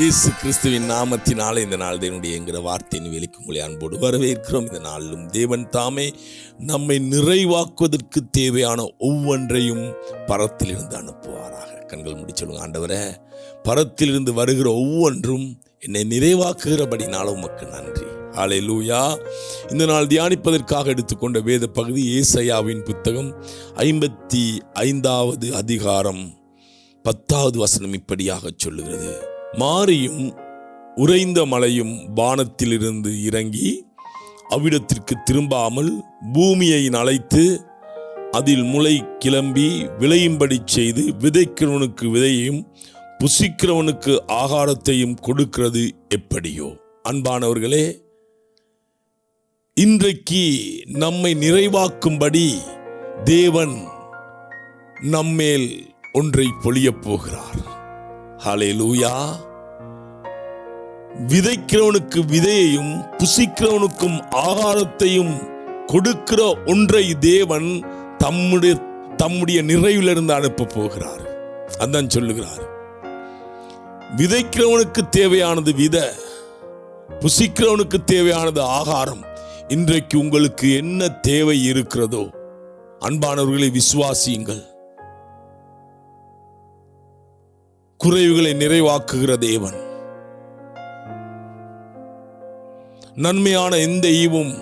இயேசு கிறிஸ்துவின் நாமத்தினாலே இந்த நாள் தேவனுடைய என்கிற வார்த்தையின் வேலைக்கு உங்களை அன்போடு வரவேற்கிறோம். இந்த நாளிலும் தேவன் தாமே நம்மை நிறைவாக்குவதற்கு தேவையான ஒவ்வொன்றையும் பரத்திலிருந்து அனுப்புவாராக. கண்கள் முடிச்சொல்லுங்க ஆண்டவரை ஆண்டவரே பரத்திலிருந்து வருகிற ஒவ்வொன்றும் என்னை நிறைவாக்குகிறபடினால உமக்கு நன்றி. ஆலை லூயா இந்த நாள் தியானிப்பதற்காக எடுத்துக்கொண்ட வேத பகுதி ஏசையாவின் புத்தகம் ஐம்பத்தி ஐந்தாவது அதிகாரம் பத்தாவது வசனம் இப்படியாக சொல்லுகிறது. மாரியும் உறைந்த மலையும் வானத்திலிருந்து இறங்கி அவ்விடத்திற்கு திரும்பாமல் பூமியை அழைத்து அதில் முளை கிளம்பி விளையும்படி செய்து விதைக்கிறவனுக்கு விதையையும் புசிக்கிறவனுக்கு ஆகாரத்தையும் கொடுக்கிறது எப்படியோ? அன்பானவர்களே இன்றைக்கு நம்மை நிறைவாக்கும்படி தேவன் நம்மேல் ஒன்றை பொழியப் போகிறார். ஹலே லூயா விதைக்கிறவனுக்கு விதையையும் புசிக்கிறவனுக்கும் ஆகாரத்தையும் கொடுக்கிற ஒன்றை தேவன் தம்முடைய தம்முடைய நிறைவிலிருந்து அனுப்ப போகிறார். அதான் சொல்லுகிறார். விதைக்கிறவனுக்கு தேவையானது வித புசிக்கிறவனுக்கு தேவையானது ஆகாரம். இன்றைக்கு உங்களுக்கு என்ன தேவை இருக்கிறதோ அன்பானவர்களை விசுவாசியுங்கள். குறைவுகளை நிறைவாக்குகிற தேவன். நன்மையான எந்த ஈவும்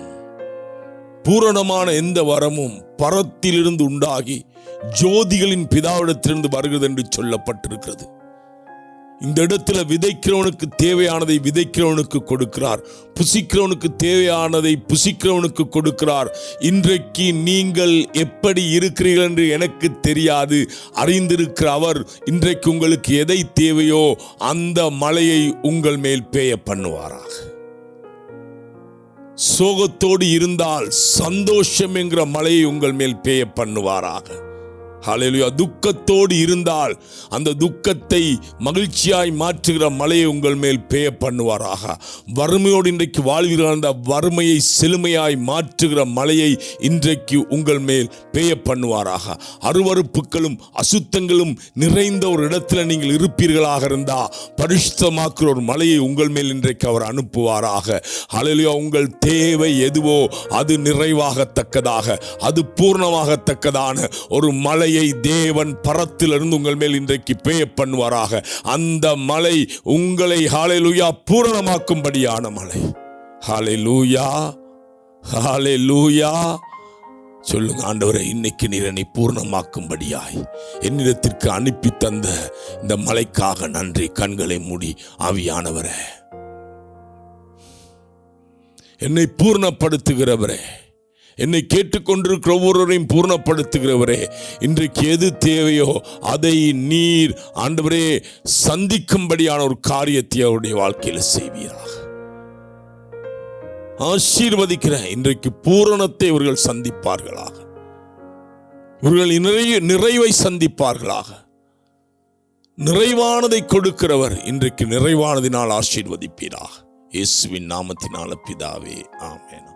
பூரணமான எந்த வரமும் பரத்திலிருந்து உண்டாகி ஜோதிகளின் பிதாவிடத்திலிருந்து வருகிறது என்று சொல்லப்பட்டிருக்கிறது. இந்த இடத்துல விதைக்கிறவனுக்கு தேவையானதை விதைக்கிறவனுக்கு கொடுக்கிறார். புசிக்கிறவனுக்கு தேவையானதை புசிக்கிறவனுக்கு கொடுக்கிறார். இன்றைக்கு நீங்கள் எப்படி இருக்கிறீர்கள் என்று எனக்கு தெரியாது. அறிந்திருக்கிற அவர் இன்றைக்கு உங்களுக்கு எதை தேவையோ அந்த மலையை உங்கள் மேல் பேய பண்ணுவாராக. சோகத்தோடு இருந்தால் சந்தோஷம் என்கிற மலையை உங்கள் மேல் பேய பண்ணுவாராக. ஹalleluya துக்கத்தோடு இருந்தால் அந்த துக்கத்தை மகிழ்ச்சியாய் மாற்றுகிற மலையை உங்கள் மேல் பேய பண்ணுவாராக. வறுமையோடு இன்றைக்கு வாழ்வீர்கள் அந்த வறுமையை செழுமையாய் மாற்றுகிற மலையை இன்றைக்கு உங்கள் மேல் பேய பண்ணுவாராக. அருவறுப்புகளும் அசுத்தங்களும் நிறைந்த ஒரு இடத்துல நீங்கள் இருப்பீர்களாக இருந்தா பரிசுத்தமாக்குற ஒரு மலையை உங்கள் மேல் இன்றைக்கு அவர் அனுப்புவாராக. ஹalleluya உங்கள் தேவை எதுவோ அது நிறைவாகத்தக்கதாக அது பூர்ணமாகத்தக்கதான ஒரு மலை மலையை தேவன் பரத்திலிருந்து உங்கள் மேல் இன்றைக்கு பேய பண்ணுவாராக. அந்த மலை உங்களை ஹாலேலூயா பூரணமாக்கும்படியான மலை. ஹாலேலூயா ஹாலேலூயா சொல்லுங்க ஆண்டவரை இன்னைக்கு நீர் என்னை பூர்ணமாக்கும்படியாய். என்னிடத்திற்கு அனுப்பி தந்த இந்த மலைக்காக நன்றி கண்களை மூடி ஆவியானவரே. என்னை பூர்ணப்படுத்துகிறவரே. என்னை கேட்டுக்கொண்டிருக்கிற ஒவ்வொருவரையும் பூர்ணப்படுத்துகிறவரே இன்றைக்கு எது தேவையோ அதை நீர் ஆண்டவரே சந்திக்கும்படியான ஒரு காரியத்தை அவருடைய வாழ்க்கையில் செய்வீராக. ஆசீர்வதிக்கிறேன். இன்றைக்கு பூரணத்தை இவர்கள் சந்திப்பார்களாக. இவர்கள் நிறைய நிறைவை சந்திப்பார்களாக. நிறைவானதை கொடுக்கிறவர் இன்றைக்கு நிறைவானதினால் ஆசீர்வதிப்பீராக. இயேசுவின் நாமத்தினால பிதாவே ஆமேனா.